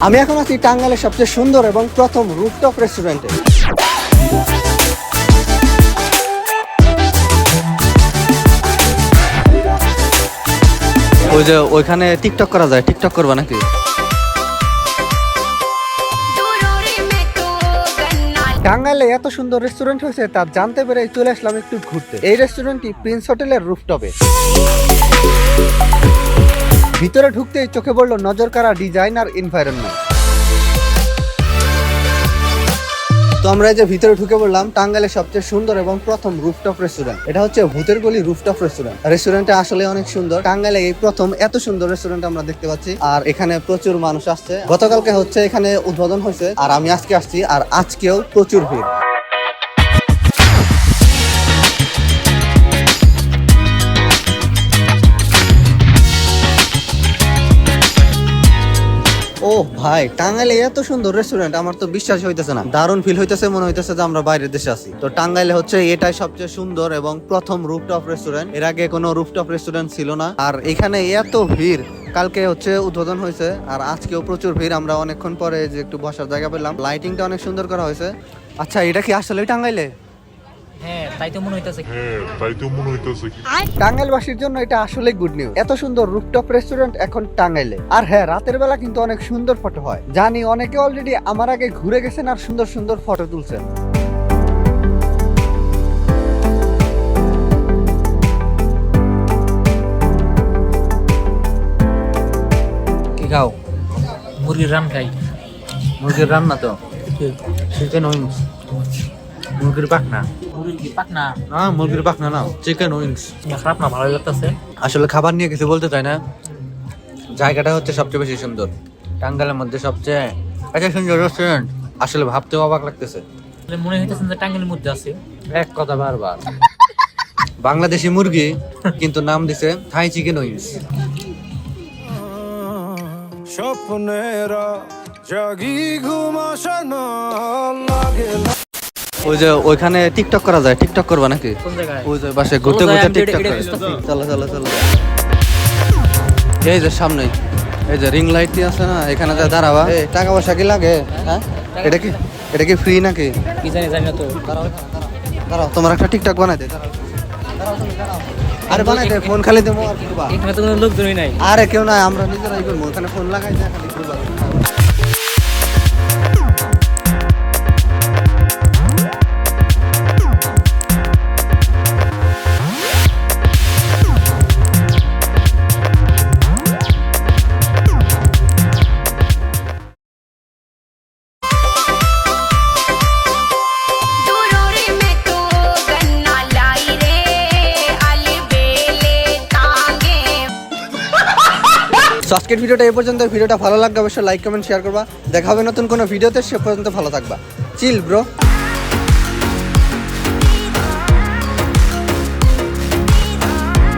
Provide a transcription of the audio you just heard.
আমি এখন আছি টাঙ্গাইলের সবচেয়ে সুন্দর এবং প্রথম রুফটপ রেস্টুরেন্টে ওই যে ওইখানে টিকটক করা যায় টিকটক করবা নাকি? টাঙ্গাইলে এত সুন্দর রেস্টুরেন্ট হয়েছে তা জানতে পেরে চলে আসলাম একটু ঘুরতে। এই রেস্টুরেন্টটি প্রিন্স হোটেলের রুফটপে ভিতরে ঢুকতেই চোখে পড়ল নজর কাড়া ডিজাইন আর এনভায়রনমেন্ট। তো আমরা যে ভিতরে ঢুকে পড়লাম, টাঙ্গাইলের সবচেয়ে সুন্দর এবং প্রথম রুফটপ রেস্টুরেন্ট। এটা হচ্ছে ভূতের গলি রুফটপ রেস্টুরেন্ট। রেস্টুরেন্টটা আসলে অনেক সুন্দর। টাঙ্গাইলে এই প্রথম এত সুন্দর রেস্টুরেন্ট আমরা দেখতে পাচ্ছি। আর এখানে প্রচুর মানুষ আসছে। গতকালকে হচ্ছে এখানে উদ্বোধন হয়েছে। আর আমি আজকে আসছি, আর আজকেও প্রচুর ভিড়। ও ভাই, টাঙ্গাইলে এত সুন্দর রেস্টুরেন্ট আমার তো বিশ্বাস হইতেছে না। দারুণ ফিল হইতেছে, মনে হইতেছে যে আমরা বাইরের দেশে আছি। তো টাঙ্গাইলে হচ্ছে এটাই সবচেয়ে সুন্দর এবং প্রথম রুফটপ রেস্টুরেন্টের আগে কোনো রুফটপ রেস্টুরেন্ট ছিল না। আর এখানে এত ভিড়, কালকে হচ্ছে উদ্বোধন হয়েছে। আর আজকেও প্রচুর ভিড়, আমরা অনেকক্ষণ পরে যে একটু বসার জায়গা পেলাম। লাইটিংটা অনেক সুন্দর করা হয়েছে। আচ্ছা এটা কি আসলে টাঙ্গাইলে? হ্যাঁ তাই তো মনে হইতেছে হ্যাঁ তাই তো মনে হইতেছে টাঙ্গাইলবাসীর জন্য এটা আসলে গুড নিউজ এত সুন্দর রুফটপ রেস্টুরেন্ট এখন টাঙ্গাইলে। আর হ্যাঁ রাতের বেলা কিন্তু অনেক সুন্দর ফটো হয়। জানি অনেকে অলরেডি আমার আগে ঘুরে গেছেন আর সুন্দর সুন্দর ফটো তুলছেন। কি খাও? মুরগির রান খাই। মুরগির রান্না তো? চিকেন উইংস মুরগির পাখনা মুরগির পাকনা না মুরগির না চিকেন উইংস খারাপ না ভালো লাগতেছে। আসলে খাবার নিয়ে কিছু বলতে চাই না। জায়গাটা হচ্ছে সবচেয়ে বেশি সুন্দর। টাঙ্গাইলের মধ্যে সবচেয়ে এত সুন্দর রেস্টুরেন্ট আসলে ভাবতেও অবাক লাগতেছে। মনে হইতেছে যে টাঙ্গেলের মধ্যে আছে। এক কথা বারবার। বাংলাদেশি মুরগি কিন্তু নাম দিছে থাই চিকেন উইংস স্বপ্নেরা জাগি ঘুমাসানো লাগে ওই যে ওইখানে টিকটক করা যায় টিকটক করবা নাকি? ওই যে পাশে ঘুরতে ঘুরতে টিকটক। চলো চলো চলো। এই যে সামনে এই যে রিং লাইট আছে না এখানে যা দাঁড়াবা। টাকা পয়সা কি লাগে? হ্যাঁ? এটা কি এটা কি ফ্রি নাকি? কি জানি জানি না তো। দাঁড়াও তোমার একটা টিকটক বানাই দে দাঁড়াও দাঁড়াও তুমি, দাঁড়াও। আরে বানাই দে ফোন খালি দেবো আর ঘুরবা এখানে তো কোনো লোকজনই নাই। আরে কেউ নাই আমরা নিজেরাই করব। ওখানে ফোন লাগাই যা খালি ঘুরবা। সো আজকের ভিডিওটা এ পর্যন্ত। ভিডিওটা ভালো লাগবে অবশ্যই লাইক কমেন্ট শেয়ার করবা। দেখা হবে নতুন কোনো ভিডিওতে। সে পর্যন্ত ভালো থাকবা। চিল ব্রো